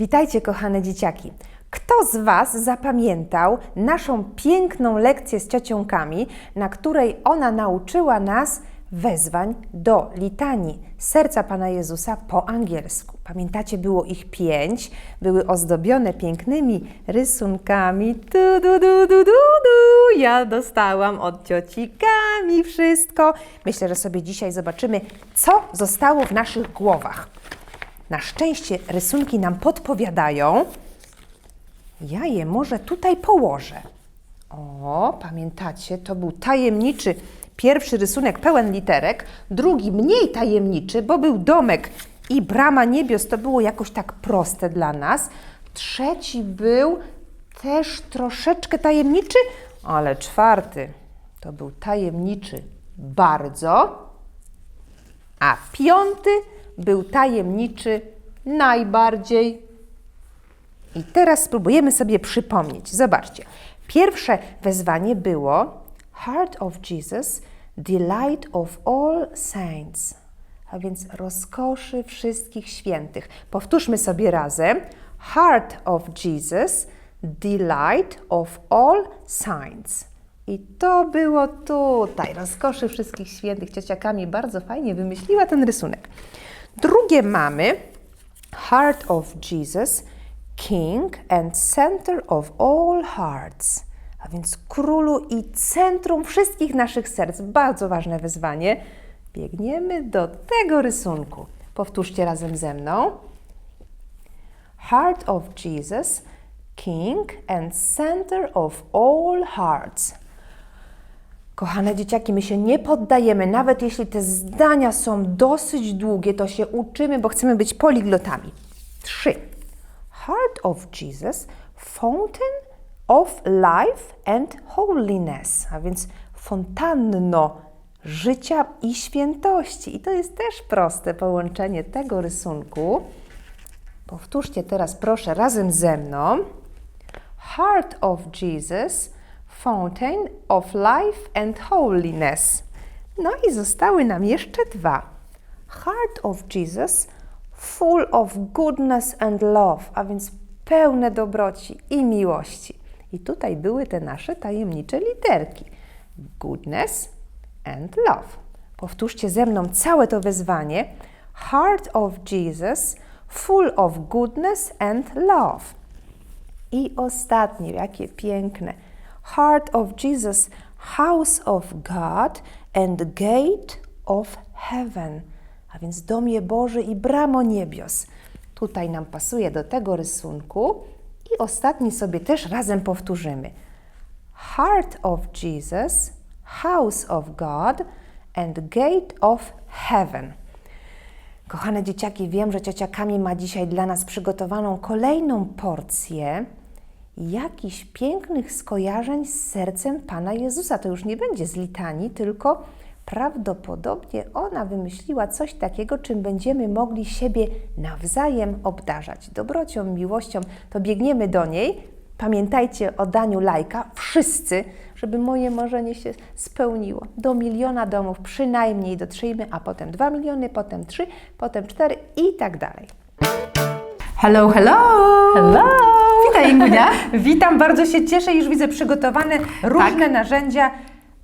Witajcie, kochane dzieciaki. Kto z Was zapamiętał naszą piękną lekcję z ciociąkami, na której ona nauczyła nas wezwań do litanii serca Pana Jezusa po angielsku? Pamiętacie, było ich pięć, były ozdobione pięknymi rysunkami. Tu, du, du, du, du, du. Ja dostałam od cioci Kami wszystko. Myślę, że sobie dzisiaj zobaczymy, co zostało w naszych głowach. Na szczęście rysunki nam podpowiadają. Ja je może tutaj położę. O, pamiętacie, to był tajemniczy pierwszy rysunek pełen literek, drugi mniej tajemniczy, bo był domek i brama niebios. To było jakoś tak proste dla nas. Trzeci był też troszeczkę tajemniczy, ale czwarty to był tajemniczy bardzo a piąty był tajemniczy najbardziej. I teraz spróbujemy sobie przypomnieć. Zobaczcie. Pierwsze wezwanie było Heart of Jesus, delight of all saints. A więc rozkoszy wszystkich świętych. Powtórzmy sobie razem. Heart of Jesus, delight of all saints. I to było tutaj, rozkoszy wszystkich świętych. Ciocia Kami bardzo fajnie wymyśliła ten rysunek. Drugie mamy Heart of Jesus, King and Center of all hearts. A więc królu i centrum wszystkich naszych serc. Bardzo ważne wyzwanie. Biegniemy do tego rysunku. Powtórzcie razem ze mną. Heart of Jesus, King and Center of all hearts. Kochane dzieciaki, my się nie poddajemy, nawet jeśli te zdania są dosyć długie, to się uczymy, bo chcemy być poliglotami. Trzy. Heart of Jesus, fountain of life and holiness, a więc fontanno życia i świętości. I to jest też proste połączenie tego rysunku. Powtórzcie teraz proszę razem ze mną. Heart of Jesus, Fountain of Life and Holiness. No i zostały nam jeszcze dwa. Heart of Jesus, full of goodness and love, a więc pełne dobroci i miłości. I tutaj były te nasze tajemnicze literki. Goodness and love. Powtórzcie ze mną całe to wezwanie. Heart of Jesus, full of goodness and love. I ostatnie, jakie piękne. Heart of Jesus, house of God and gate of heaven. A więc domie Boży i bramo niebios. Tutaj nam pasuje do tego rysunku. I ostatni sobie też razem powtórzymy. Heart of Jesus, house of God and gate of heaven. Kochane dzieciaki, wiem, że ciocia Kami ma dzisiaj dla nas przygotowaną kolejną porcję jakichś pięknych skojarzeń z sercem Pana Jezusa. To już nie będzie z litanii, tylko prawdopodobnie ona wymyśliła coś takiego, czym będziemy mogli siebie nawzajem obdarzać. Dobrocią, miłością, to biegniemy do niej. Pamiętajcie o daniu lajka, wszyscy, żeby moje marzenie się spełniło. Do miliona domów przynajmniej dotrzyjmy, a potem dwa miliony, potem trzy, potem cztery i tak dalej. Hello, hello! Hello! Witaj, Ingunia. Witam, bardzo się cieszę, już widzę przygotowane różne narzędzia,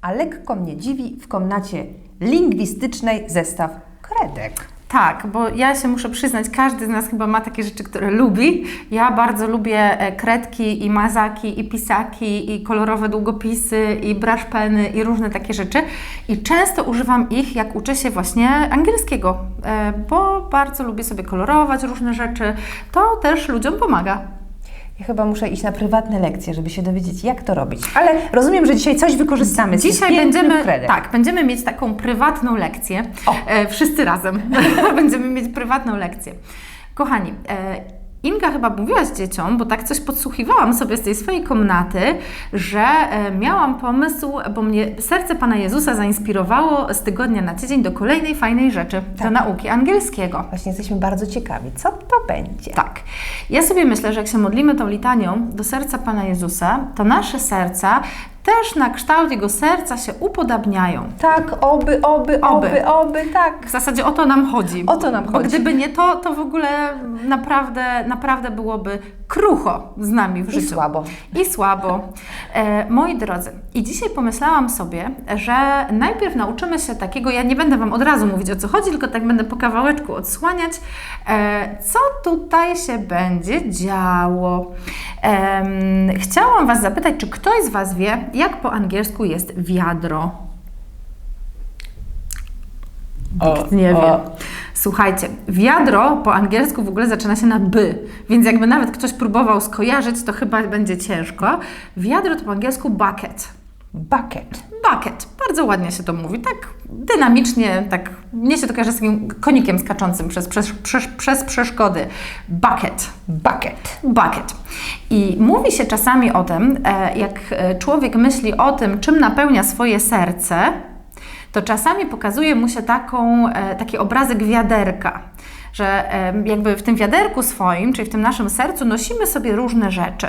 a lekko mnie dziwi w komnacie lingwistycznej zestaw kredek. Tak, bo ja się muszę przyznać, każdy z nas chyba ma takie rzeczy, które lubi. Ja bardzo lubię e, kredki i mazaki i pisaki i kolorowe długopisy i brush peny i różne takie rzeczy. I często używam ich, jak uczę się właśnie angielskiego, e, bo bardzo lubię sobie kolorować różne rzeczy. To też ludziom pomaga. Ja chyba muszę iść na prywatne lekcje, żeby się dowiedzieć, jak to robić. Ale rozumiem, że dzisiaj coś wykorzystamy Dzisiaj będziemy, kredek. tak, będziemy mieć taką prywatną lekcję. E, wszyscy razem będziemy mieć prywatną lekcję. Kochani, e, Inga chyba mówiłaś dzieciom, bo tak coś podsłuchiwałam sobie z tej swojej komnaty, że e, miałam pomysł, bo mnie serce Pana Jezusa zainspirowało z tygodnia na tydzień do kolejnej fajnej rzeczy, do nauki angielskiego. Właśnie jesteśmy bardzo ciekawi, co to będzie. Tak. Ja sobie myślę, że jak się modlimy tą litanią do serca Pana Jezusa, to nasze serca też na kształt jego serca się upodabniają. Tak, oby, oby, Oby. oby, oby, tak. W zasadzie o to nam chodzi. O to nam Bo chodzi. gdyby nie to, to w ogóle naprawdę, naprawdę byłoby krucho z nami w I życiu. słabo. I słabo. E, moi drodzy, i dzisiaj pomyślałam sobie, że najpierw nauczymy się takiego, ja nie będę Wam od razu mówić o co chodzi, tylko tak będę po kawałeczku odsłaniać, e, co tutaj się będzie działo. Em, chciałam Was zapytać, czy ktoś z Was wie, jak po angielsku jest wiadro? Nikt nie wie. Słuchajcie, wiadro po angielsku w ogóle zaczyna się na by, więc jakby nawet ktoś próbował skojarzyć, to chyba będzie ciężko. Wiadro to po angielsku bucket. Bucket. Bucket. Bardzo ładnie się to mówi, tak dynamicznie, tak mnie się to kojarzy z takim konikiem skaczącym przez, przez, przez, przez przeszkody. Bucket. Bucket. Bucket. I mówi się czasami o tym, e, jak e, człowiek myśli o tym, czym napełnia swoje serce, to czasami pokazuje mu się taką, e, taki obrazek wiaderka, że jakby w tym wiaderku swoim, czyli w tym naszym sercu nosimy sobie różne rzeczy.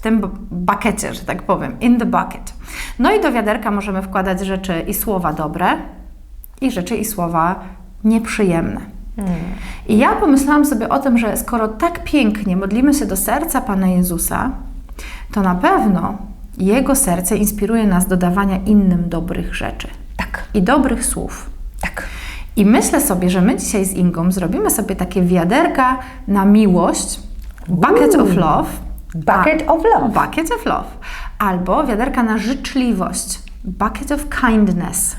W tym b- bakecie, że tak powiem, in the bucket. No i do wiaderka możemy wkładać rzeczy i słowa dobre, i rzeczy i słowa nieprzyjemne. I ja pomyślałam sobie o tym, że skoro tak pięknie modlimy się do serca Pana Jezusa, to na pewno Jego serce inspiruje nas do dawania innym dobrych rzeczy Tak, i dobrych słów. tak. I myślę sobie, że my dzisiaj z Ingą zrobimy sobie takie wiaderka na miłość, bucket of love. Bucket a- of love. Bucket of love. Albo wiaderka na życzliwość, bucket of kindness.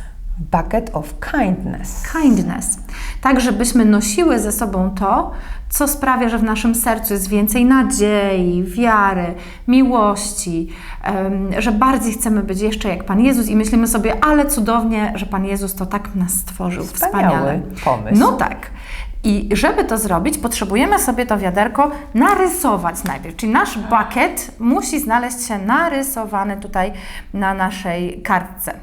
Bucket of kindness. kindness. Tak, żebyśmy nosiły ze sobą to, co sprawia, że w naszym sercu jest więcej nadziei, wiary, miłości, że bardziej chcemy być jeszcze jak Pan Jezus i myślimy sobie, ale cudownie, że Pan Jezus to tak nas stworzył. Wspaniały Wspaniale. pomysł. No tak. I żeby to zrobić, potrzebujemy sobie to wiaderko narysować najpierw. Czyli nasz bucket musi znaleźć się narysowany tutaj na naszej kartce.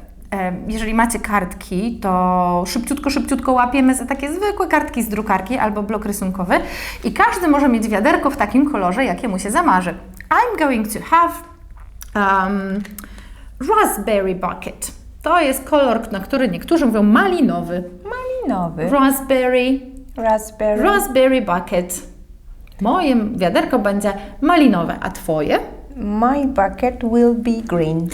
Jeżeli macie kartki, to szybciutko, szybciutko łapiemy za takie zwykłe kartki z drukarki albo blok rysunkowy i każdy może mieć wiaderko w takim kolorze, jakie mu się zamarzy. I'm going to have um, raspberry bucket. To jest kolor, na który niektórzy mówią malinowy. Malinowy. Raspberry, Raspberry. raspberry bucket. Moje wiaderko będzie malinowe, a Twoje? My bucket will be green.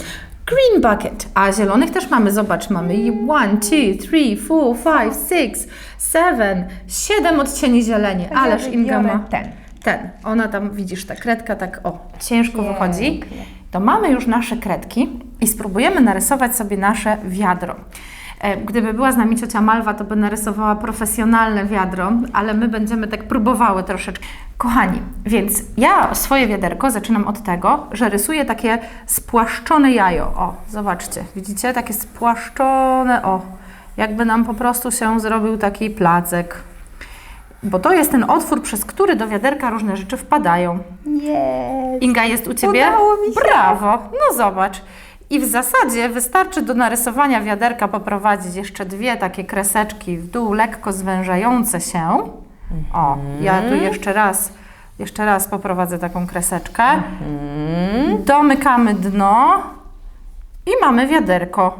Green bucket. A zielonych też mamy. Zobacz, mamy i one, two, three, four, five, six, seven, siedem odcieni zieleni. Ależ Inga ma ten. ten. Ona tam, widzisz, ta kredka tak o, ciężko Pięknie. wychodzi. To mamy już nasze kredki i spróbujemy narysować sobie nasze wiadro. E, Gdyby była z nami ciocia Malwa, to by narysowała profesjonalne wiadro, ale my będziemy tak próbowały troszeczkę. Kochani, więc ja swoje wiaderko zaczynam od tego, że rysuję takie spłaszczone jajo. O, zobaczcie, widzicie? Takie spłaszczone, o, jakby nam po prostu się zrobił taki placek. Bo to jest ten otwór, przez który do wiaderka różne rzeczy wpadają. Yes. Inga jest u Ciebie? Udało mi się. Brawo! No zobacz. I w zasadzie wystarczy do narysowania wiaderka poprowadzić jeszcze dwie takie kreseczki w dół, lekko zwężające się. O, ja tu jeszcze raz, jeszcze raz poprowadzę taką kreseczkę. Domykamy dno i mamy wiaderko.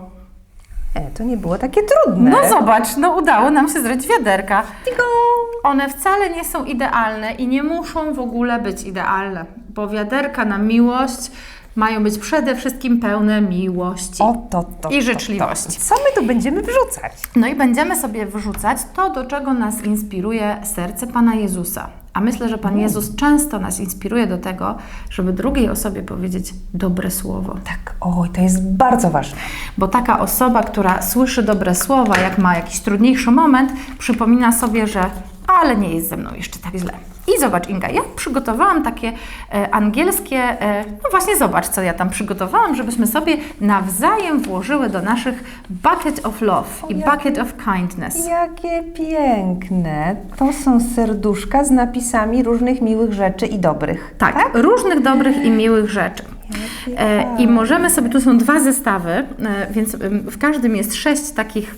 E, to nie było takie trudne. No zobacz, no udało nam się zrobić wiaderka. One wcale nie są idealne i nie muszą w ogóle być idealne, bo wiaderka na miłość mają być przede wszystkim pełne miłości. O, to, to, I to, życzliwości. To. Co my tu będziemy wrzucać? No i będziemy sobie wyrzucać to, do czego nas inspiruje serce Pana Jezusa. A myślę, że Pan Jezus często nas inspiruje do tego, żeby drugiej osobie powiedzieć dobre słowo. Tak, oj, to jest bardzo ważne. Bo taka osoba, która słyszy dobre słowa, jak ma jakiś trudniejszy moment, przypomina sobie, że ale nie jest ze mną jeszcze tak źle. I zobacz, Inga, ja przygotowałam takie e, angielskie, e, no właśnie zobacz, co ja tam przygotowałam, żebyśmy sobie nawzajem włożyły do naszych bucket of love i jakie- bucket of kindness. Jakie piękne. To są serduszka z napisami różnych miłych rzeczy i dobrych. Tak, różnych dobrych i miłych rzeczy. E, I możemy sobie, tu są dwa zestawy, e, więc w każdym jest sześć takich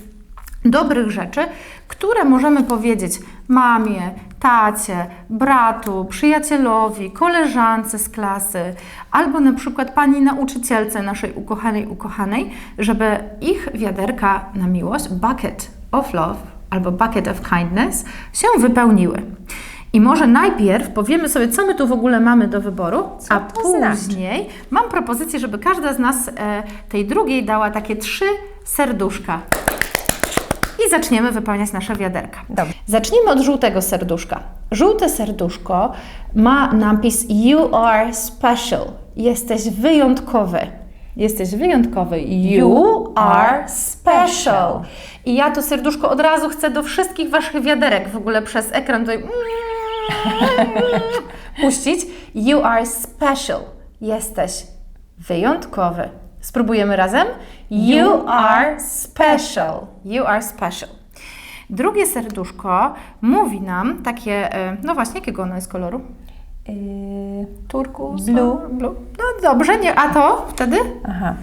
dobrych rzeczy, które możemy powiedzieć mamie, tacie, bratu, przyjacielowi, koleżance z klasy, albo na przykład pani nauczycielce naszej ukochanej, ukochanej, żeby ich wiaderka na miłość, bucket of love albo bucket of kindness, się wypełniły. I może najpierw powiemy sobie, co my tu w ogóle mamy do wyboru, Co a to znaczy? później mam propozycję, żeby każda z nas e, tej drugiej dała takie trzy serduszka. I zaczniemy wypełniać nasze wiaderka. Dobrze. Zacznijmy od żółtego serduszka. Żółte serduszko ma napis You are special. Jesteś wyjątkowy. Jesteś wyjątkowy. You are special. I ja to serduszko od razu chcę do wszystkich Waszych wiaderek w ogóle przez ekran tutaj puścić. You are special. Jesteś wyjątkowy. Spróbujemy razem? You are special. You are special. Drugie serduszko mówi nam takie, e, no właśnie, jakiego ono jest koloru? Yy, Turkus? Blue. Blue. No dobrze, nie, a to wtedy? aha.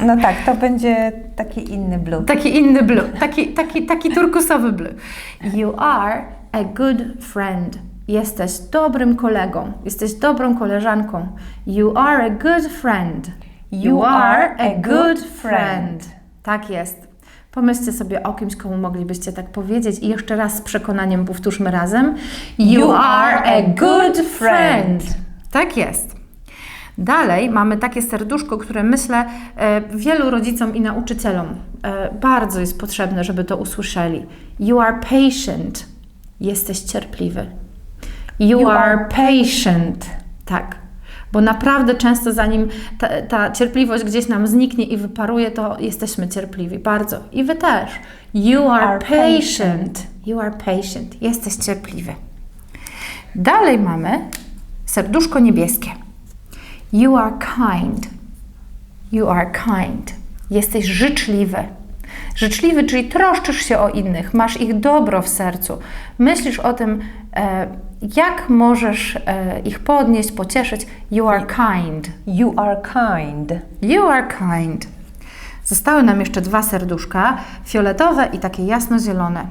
No tak, to będzie taki inny blue. Taki inny blue, taki, taki, taki turkusowy blue. You are a good friend. Jesteś dobrym kolegą, jesteś dobrą koleżanką. You are a good friend. You are a good friend. Tak jest. Pomyślcie sobie o kimś, komu moglibyście tak powiedzieć i jeszcze raz z przekonaniem powtórzmy razem. You are a good friend. Tak jest. Dalej mamy takie serduszko, które myślę e, wielu rodzicom i nauczycielom e, bardzo jest potrzebne, żeby to usłyszeli. You are patient. Jesteś cierpliwy. You, You are, are patient. Tak. Bo naprawdę często zanim ta, ta cierpliwość gdzieś nam zniknie i wyparuje, to jesteśmy cierpliwi. Bardzo. I Wy też. You are, patient. You are patient. Jesteś cierpliwy. Dalej mamy serduszko niebieskie. You are kind. You are kind. Jesteś życzliwy. Życzliwy, czyli troszczysz się o innych, masz ich dobro w sercu. Myślisz o tym, e, jak możesz e, ich podnieść, pocieszyć. You are kind. You are kind. You are kind. Zostały nam jeszcze dwa serduszka, fioletowe i takie jasnozielone.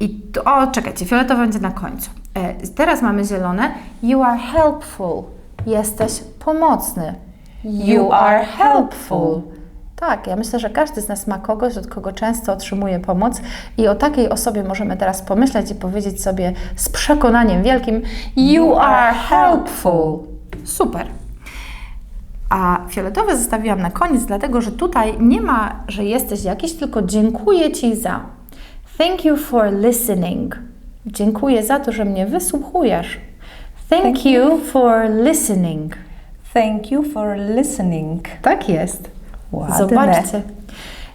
I to, o, czekajcie, fioletowe będzie na końcu. E, teraz mamy zielone. You are helpful. Jesteś pomocny. You are helpful. Tak, ja myślę, że każdy z nas ma kogoś, od kogo często otrzymuje pomoc i o takiej osobie możemy teraz pomyśleć i powiedzieć sobie z przekonaniem wielkim You are helpful. Super. A fioletowe zostawiłam na koniec, dlatego że tutaj nie ma, że jesteś jakiś, tylko dziękuję Ci za. Thank you for listening. Dziękuję za to, że mnie wysłuchujesz. Thank, Thank you for listening. Thank you for listening. Tak jest. Ładne. Zobaczcie.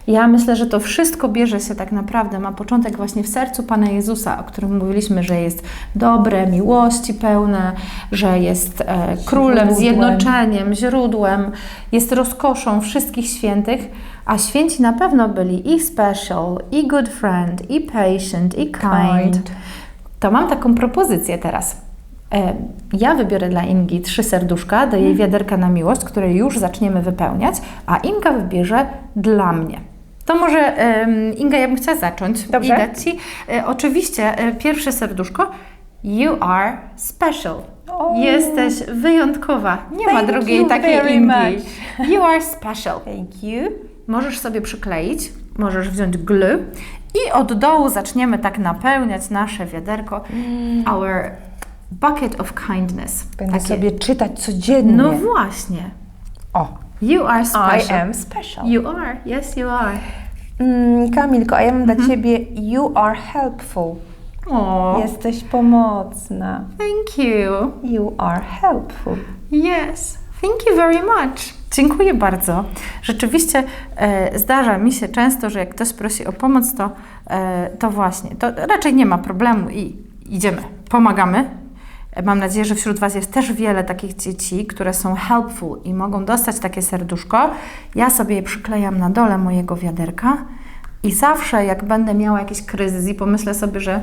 Ja myślę, że to wszystko bierze się tak naprawdę, ma początek właśnie w sercu Pana Jezusa, o którym mówiliśmy, że jest dobre, miłości pełne, że jest e, królem, zjednoczeniem, źródłem, jest rozkoszą wszystkich świętych, a święci na pewno byli i special, i good friend, i patient, i kind. Kind. To mam taką propozycję teraz. E, Ja wybiorę dla Ingi trzy serduszka, do jej wiaderka na miłość, które już zaczniemy wypełniać, a Inga wybierze dla mnie. To może Inga, ja bym chciała zacząć Dobrze. i dać Ci e, oczywiście e, pierwsze serduszko. You are special. O. Jesteś wyjątkowa. Nie ma Thank drugiej you takiej Ingi. much. You are special. Thank you. Możesz sobie przykleić, możesz wziąć glue i od dołu zaczniemy tak napełniać nasze wiaderko. Our bucket of kindness. Będę Takie- sobie czytać codziennie. No właśnie. O, You are I special. am special. You are. Yes, you are. Mm, Kamilko, a ja mam Mhm. dla Ciebie You are helpful. Oh, Jesteś pomocna. thank you. You are helpful. Yes, thank you very much. Dziękuję bardzo. Rzeczywiście e, zdarza mi się często, że jak ktoś prosi o pomoc, to, e, to właśnie, to raczej nie ma problemu i idziemy, pomagamy. E, Mam nadzieję, że wśród Was jest też wiele takich dzieci, które są helpful i mogą dostać takie serduszko. Ja sobie je przyklejam na dole mojego wiaderka i zawsze jak będę miała jakiś kryzys i pomyślę sobie, że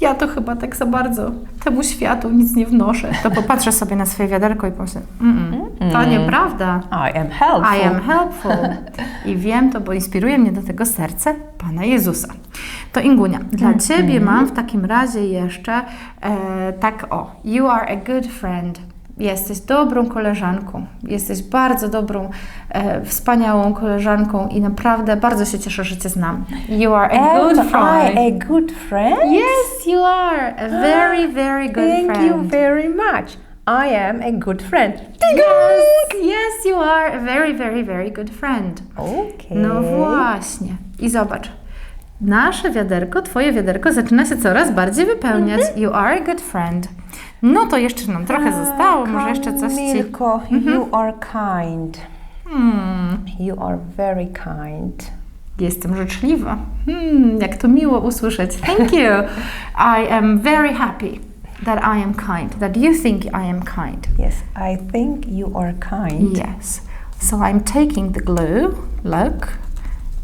ja to chyba tak za bardzo temu światu nic nie wnoszę. To popatrzę sobie na swoje wiaderko i pomyślę, mm, to nieprawda. I am helpful. I am helpful. I wiem to, bo inspiruje mnie do tego serce Pana Jezusa. To Ingunia, dla Ciebie mam w takim razie jeszcze e, tak o. You are a good friend. Jesteś dobrą koleżanką. Jesteś bardzo dobrą, e, wspaniałą koleżanką i naprawdę bardzo się cieszę, że Cię znam. You are a good Am friend. I a good friend? Yes, you are a very, very good Thank friend. you very much. I am a good friend. Yes, yes, you are a very, very, very good friend. Okay. No właśnie. I zobacz. Nasze wiaderko, twoje wiaderko zaczyna się coraz bardziej wypełniać. You are a good friend. No to jeszcze nam trochę zostało, może jeszcze coś ci... Milko, you are kind. Hmm, You are very kind. jestem życzliwa. Hmm, jak to miło usłyszeć. Thank you. I am very happy that I am kind, that you think I am kind. Yes, I think you are kind. Yes. So I'm taking the glue, look,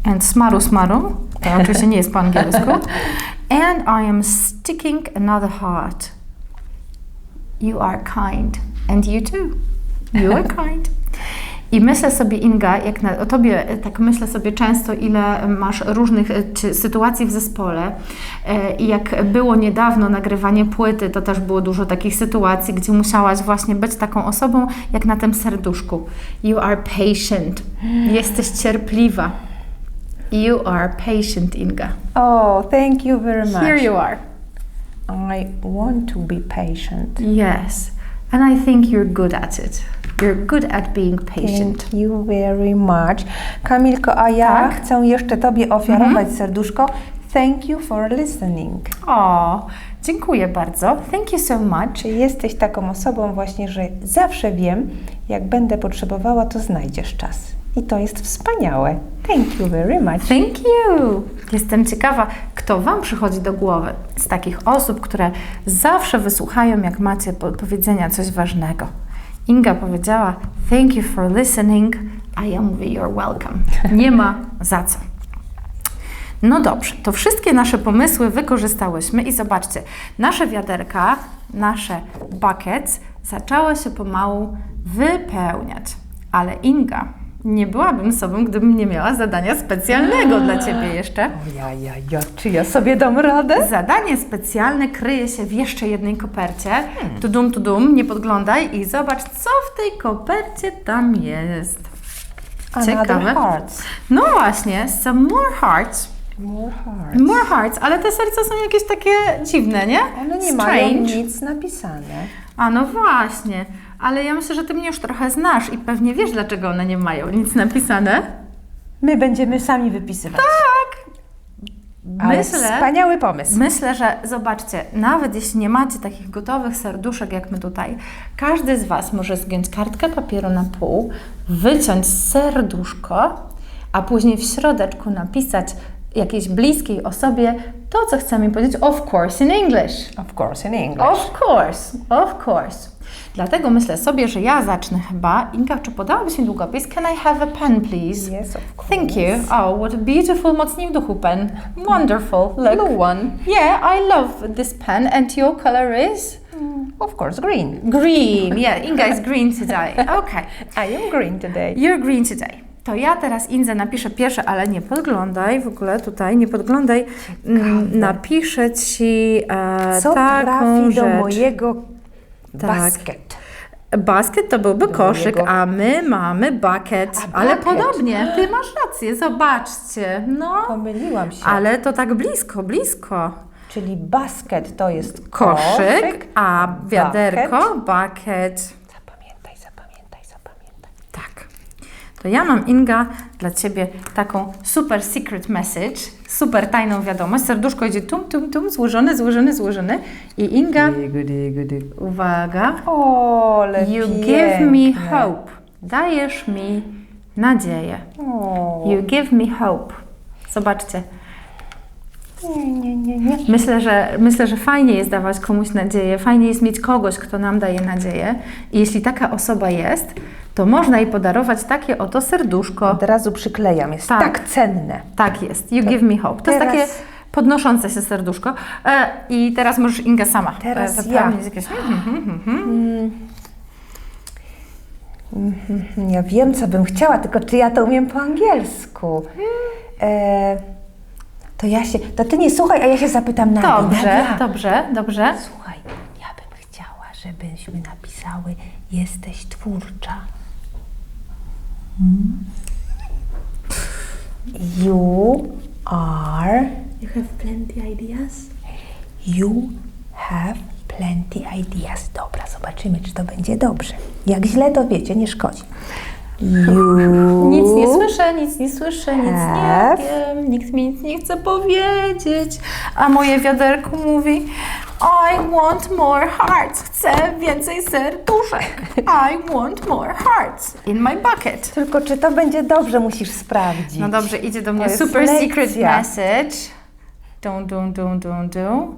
and smaru smaru, to oczywiście nie jest po angielsku, and I am sticking another heart. You are kind, and you too. You are kind. I myślę sobie, Inga, jak na, o tobie tak myślę sobie często, ile masz różnych e, czy, sytuacji w zespole. E, I jak było niedawno nagrywanie płyty, to też było dużo takich sytuacji, gdzie musiałaś właśnie być taką osobą, jak na tym serduszku. You are patient. Jesteś cierpliwa. You are patient, Inga. Oh, thank you very much. Here you are. I want to be patient. Yes. And I think you're good at it. You're good at being patient. Thank you very much. Kamilko, a ja Tak? chcę jeszcze Tobie ofiarować serduszko. Thank you for listening. O, dziękuję bardzo. Thank you so much. Czy jesteś taką osobą właśnie, że zawsze wiem, jak będę potrzebowała, to znajdziesz czas. I to jest wspaniałe. Thank you very much. Thank you. Jestem ciekawa, kto Wam przychodzi do głowy z takich osób, które zawsze wysłuchają, jak macie po powiedzenia coś ważnego. Inga powiedziała: Thank you for listening. A ja mówię: You're welcome. Nie ma za co. No dobrze, to wszystkie nasze pomysły wykorzystałyśmy i zobaczcie, nasze wiaderka, nasze buckets zaczęły się pomału wypełniać. Ale Inga, nie byłabym sobą, gdybym nie miała zadania specjalnego dla Ciebie jeszcze. O ja, ja, ja, czy ja sobie dam radę? Zadanie specjalne kryje się w jeszcze jednej kopercie. Tudum, tudum, nie podglądaj i zobacz, co w tej kopercie tam jest. Another Ciekawe. hearts. No właśnie, some more hearts. More hearts. More hearts, ale te serca są jakieś takie dziwne, nie? One nie mają Strange. nic napisane. A no właśnie, ale ja myślę, że Ty mnie już trochę znasz i pewnie wiesz, dlaczego one nie mają nic napisane. My będziemy sami wypisywać. Tak. Ale Myślę, wspaniały pomysł. Myślę, że zobaczcie, nawet jeśli nie macie takich gotowych serduszek jak my tutaj, każdy z Was może zgiąć kartkę papieru na pół, wyciąć serduszko, a później w środeczku napisać jakiejś bliskiej osobie to, co chcemy powiedzieć, of course in English. Of course in English. Of course, of course. Dlatego myślę sobie, że ja zacznę chyba. Inga, czy podałabyś mi długopis? Can I have a pen, please? Yes, of course. Thank you. Oh, what a beautiful, mocniej w duchu pen. Wonderful. Look. Blue one. Yeah, I love this pen. And your color is? Of course, green. Green. Yeah, Inga is green today. Okay. I am green today. You're green today. To ja teraz Indze napiszę pierwsze, ale nie podglądaj w ogóle tutaj, nie podglądaj. Mm, Napiszę Ci e, Co taką trafi rzecz. do mojego Tak. basket? Basket to byłby koszyk, mojego- a my mamy bucket. A, Ale bucket. podobnie, Ty masz rację, zobaczcie. No, Pomyliłam się. ale to tak blisko, blisko. Czyli basket to jest Koszyk, a wiaderko, bucket. Zapamiętaj, To ja mam, Inga, dla Ciebie taką super secret message, super tajną wiadomość. Serduszko idzie tum, tum, tum, złożone, złożone, złożone. I Inga, uwaga, O, you piękne. give me hope. Dajesz mi nadzieję. O, You give me hope. Zobaczcie. Nie, nie, nie, nie. Myślę że, myślę, że fajnie jest dawać komuś nadzieję, fajnie jest mieć kogoś, kto nam daje nadzieję. I jeśli taka osoba jest, to można jej podarować takie oto serduszko. Od razu przyklejam, jest Tak. tak, cenne. Tak jest. You give me hope. To jest teraz- takie podnoszące się serduszko. E, I teraz możesz Inga sama. Teraz e, ja. Jakieś... Mhm, mhm. Ja wiem, co bym chciała, tylko czy ja to umiem po angielsku? E, to ja się, to ty nie słuchaj, a ja się zapytam na Dobrze, dobrze, dobrze. Słuchaj, ja bym chciała, żebyśmy napisały jesteś twórcza. You are You have plenty ideas. You have plenty ideas. Dobra, zobaczymy, czy to będzie dobrze. Jak źle, to wiecie, nie szkodzi. You Nic nie słyszę, nic nie słyszę, nic nie Have. wiem, nikt mi nic nie chce powiedzieć. A moje wiaderko mówi I want more hearts. Chcę więcej serduszek. I want more hearts in my bucket. Tylko czy to będzie dobrze, musisz sprawdzić. No dobrze, idzie do mnie jest super secret lekcja. message. Dun, dun, dun, dun, dun.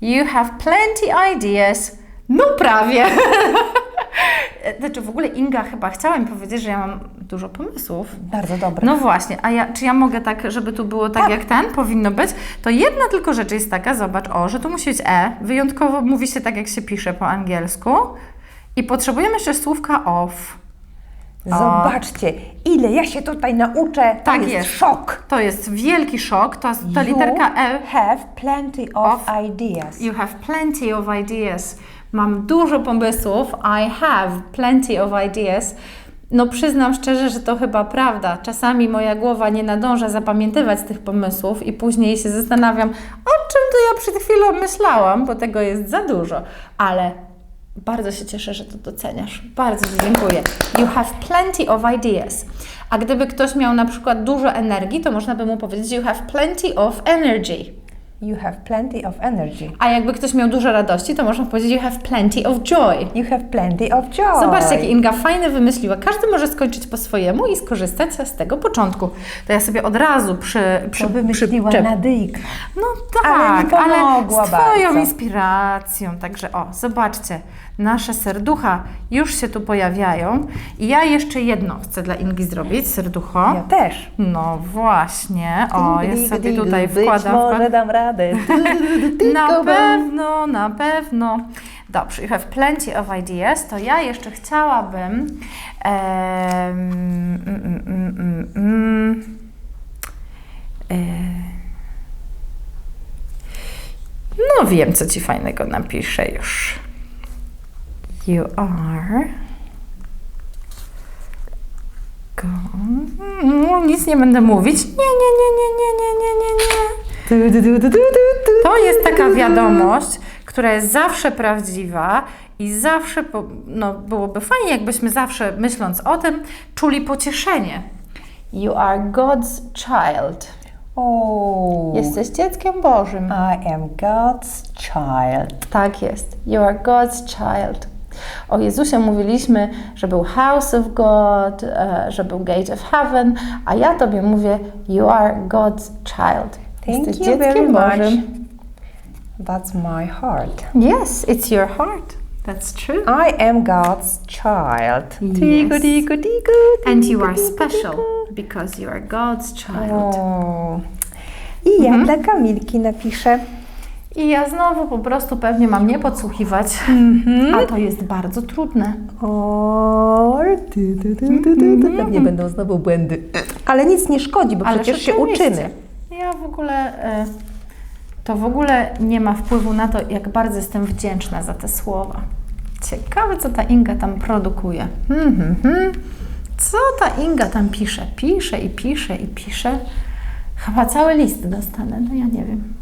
You have plenty ideas. No prawie. Znaczy w ogóle Inga chyba chciała mi powiedzieć, że ja mam dużo pomysłów. Bardzo dobre. No właśnie, a ja, czy ja mogę tak, żeby tu było tak, jak ten powinno być? To jedna tylko rzecz jest taka, zobacz, o, że tu musi być E. Wyjątkowo mówi się tak, jak się pisze po angielsku. I potrzebujemy jeszcze słówka off. Zobaczcie, ile ja się tutaj nauczę. To Tak jest, jest. szok. To jest wielki szok, to, ta literka E. You have plenty of, Of. ideas. You have plenty of ideas. Mam dużo pomysłów. I have plenty of ideas. No przyznam szczerze, że to chyba prawda. Czasami moja głowa nie nadąża zapamiętywać tych pomysłów i później się zastanawiam, o czym to ja przed chwilą myślałam, bo tego jest za dużo. Ale bardzo się cieszę, że to doceniasz. Bardzo Ci dziękuję. You have plenty of ideas. A gdyby ktoś miał na przykład dużo energii, to można by mu powiedzieć you have plenty of energy. You have plenty of energy. A jakby ktoś miał dużo radości, to można powiedzieć you have plenty of joy. You have plenty of joy. Zobaczcie, jak Inga fajne wymyśliła. Każdy może skończyć po swojemu i skorzystać z tego początku. To ja sobie od razu przy... przy To wymyśliła Nadyjka. No Ale mi tak, ale, z Twoją bardzo. inspiracją. Także o, zobaczcie, nasze serducha już się tu pojawiają. I ja jeszcze jedno chcę dla Ingi zrobić, serducho. Ja też. No właśnie, o, ja sobie tutaj wkładam, może dam radę. Na pewno, na pewno. Dobrze, you have plenty of ideas. To ja jeszcze chciałabym. mm, mm, mm, no wiem, co ci fajnego napiszę już. You are. Go. Mm, Nic nie będę mówić. Nie, nie, nie, nie, nie, nie, nie, nie, nie. To jest taka wiadomość, która jest zawsze prawdziwa i zawsze no, byłoby fajnie, jakbyśmy zawsze myśląc o tym czuli pocieszenie. You are God's child. O, Jesteś dzieckiem Bożym. I am God's child. Tak jest. You are God's child. O Jezusie mówiliśmy, że był house of God, e, że był gate of heaven, a ja Tobie mówię, you are God's child. Thank Jesteś you very dzieckiem much. Bożym. That's my heart. Yes, it's your heart. That's true. I am God's child. Yes. Tigu, tigu, tigu, And you are special because you are God's child. O. I ja dla Kamilki napiszę. I ja znowu po prostu pewnie mam nie podsłuchiwać, a to jest bardzo trudne. O, ty, ty, ty, ty, ty, ty. Pewnie będą znowu błędy. Ale nic nie szkodzi, bo Ale przecież się uczymy. Ja w ogóle, e, to w ogóle nie ma wpływu na to, jak bardzo jestem wdzięczna za te słowa. Ciekawe, co ta Inga tam produkuje. Hmm, hmm, hmm. Co ta Inga tam pisze? Pisze i pisze i pisze. Chyba cały list dostanę, no ja nie wiem.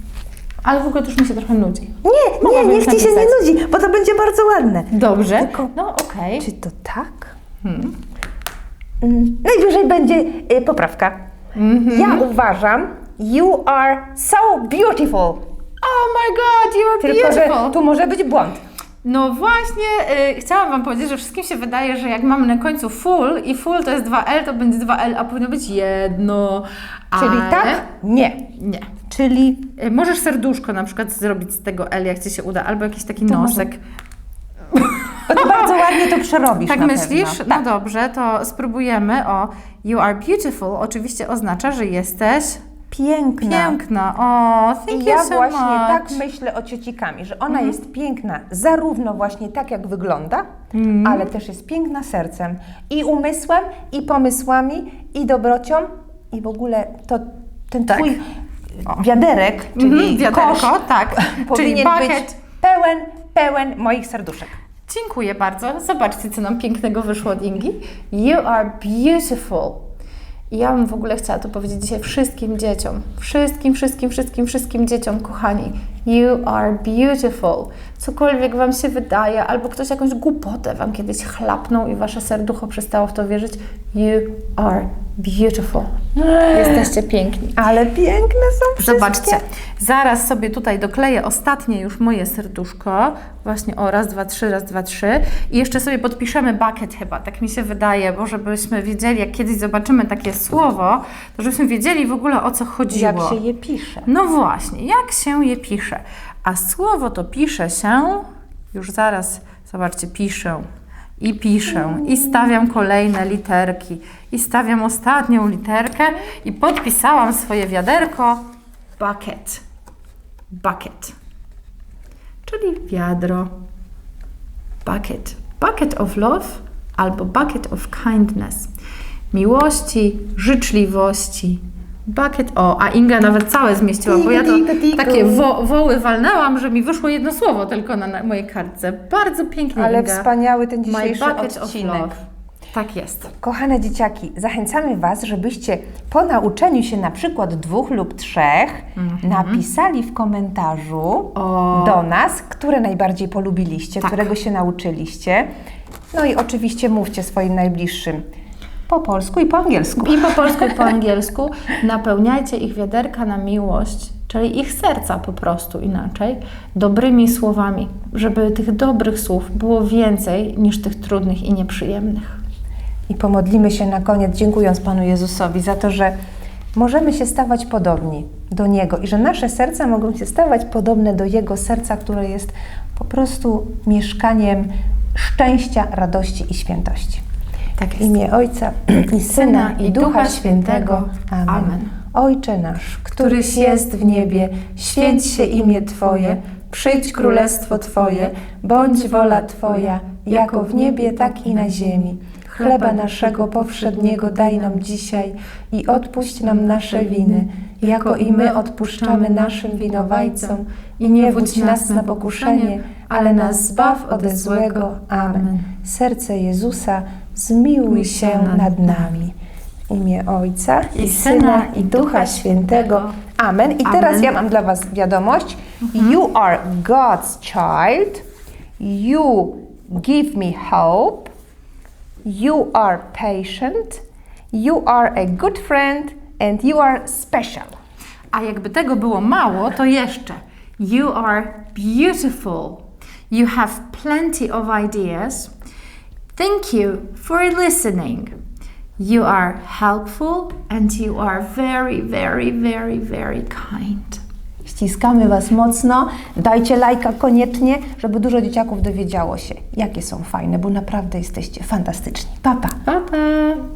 Ale w ogóle to już mi się trochę nudzi. Nie, nie, Mogłabym niech ci się nie nudzi, bo to będzie bardzo ładne. Dobrze. Tylko- No okej. Czy to tak? Hmm. Mm, Najwyżej będzie y, poprawka. Mhm. Ja uważam, you are so beautiful. Oh my god, you are Tylko, że beautiful. tu może być błąd. No właśnie, y, chciałam Wam powiedzieć, że wszystkim się wydaje, że jak mamy na końcu full i full to jest 2L, to będzie 2L, a powinno być jedno. Czyli ale... tak? Nie. Nie. Czyli Y, Możesz serduszko na przykład zrobić z tego L, jak Ci się uda, albo jakiś taki To nosek. bo ty bardzo ładnie to przerobisz Tak myślisz? Pewno. No dobrze, to spróbujemy. O, you are beautiful oczywiście oznacza, że jesteś piękna. Piękna. O, thank I you ja so właśnie much. Mhm. tak myślę o ciociKami, że ona jest piękna zarówno właśnie tak, jak wygląda, Mhm. ale też jest piękna sercem i umysłem, i pomysłami, i dobrocią, i w ogóle to ten Tak. twój wiaderek, czyli Mhm, wiaderko, kosz, tak. powinien Czyli być bucket. pełen, pełen moich serduszek. Dziękuję bardzo. Zobaczcie, co nam pięknego wyszło od Ingi. You are beautiful. I ja bym w ogóle chciała to powiedzieć dzisiaj wszystkim dzieciom. Wszystkim, wszystkim, wszystkim, wszystkim dzieciom, kochani. You are beautiful. Cokolwiek Wam się wydaje, albo ktoś jakąś głupotę Wam kiedyś chlapnął i Wasze serducho przestało w to wierzyć. You are beautiful. Jesteście piękni. Ale piękne są wszystkie. Zobaczcie, zaraz sobie tutaj dokleję ostatnie już moje serduszko. Właśnie o, raz, dwa, trzy, raz, dwa, trzy. I jeszcze sobie podpiszemy bucket chyba, tak mi się wydaje, bo żebyśmy wiedzieli, jak kiedyś zobaczymy takie słowo, to żebyśmy wiedzieli w ogóle o co chodziło. Jak się je pisze. No właśnie, jak się je pisze? A słowo to pisze się, już zaraz, zobaczcie, piszę i piszę i stawiam kolejne literki i stawiam ostatnią literkę i podpisałam swoje wiaderko bucket. Bucket. Czyli wiadro. Bucket. Bucket of love albo bucket of kindness. Miłości, życzliwości. Bucket, o, a Inga nawet całe zmieściła, bo ja to takie wo, woły walnęłam, że mi wyszło jedno słowo tylko na, na mojej kartce. Bardzo pięknie, Ale Inga. wspaniały ten My dzisiejszy bucket of odcinek. love. Tak jest. Kochane dzieciaki, zachęcamy Was, żebyście po nauczeniu się na przykład dwóch lub trzech napisali w komentarzu Mhm. O. do nas, które najbardziej polubiliście, Tak. którego się nauczyliście. No i oczywiście mówcie swoim najbliższym po polsku i po angielsku. I po polsku, i po angielsku napełniajcie ich wiaderka na miłość, czyli ich serca po prostu inaczej, dobrymi słowami, żeby tych dobrych słów było więcej niż tych trudnych i nieprzyjemnych. I pomodlimy się na koniec, dziękując Panu Jezusowi za to, że możemy się stawać podobni do Niego i że nasze serca mogą się stawać podobne do Jego serca, które jest po prostu mieszkaniem szczęścia, radości i świętości. Tak W imię Ojca i Syna i Ducha Świętego. Amen. Amen. Ojcze nasz, któryś jest w niebie, święć się imię Twoje, przyjdź królestwo Twoje, bądź wola Twoja, jako w niebie, tak i na ziemi. Chleba naszego powszedniego daj nam dzisiaj i odpuść nam nasze winy, jako i my odpuszczamy naszym winowajcom. I nie wódź nas na pokuszenie, ale nas zbaw ode złego. Amen. Serce Jezusa, zmiłuj się nad nami. W imię Ojca i Syna i Ducha Świętego. Amen. I teraz ja mam dla Was wiadomość. You are God's child. You give me hope. You are patient. You are a good friend. And you are special. A jakby tego było mało, to jeszcze You are beautiful. You have plenty of ideas. Thank you for listening. You are helpful and you are very, very, very, very kind. Ściskamy Was mocno. Dajcie lajka koniecznie, żeby dużo dzieciaków dowiedziało się, jakie są fajne, bo naprawdę jesteście fantastyczni. Papa. Pa. Pa, pa.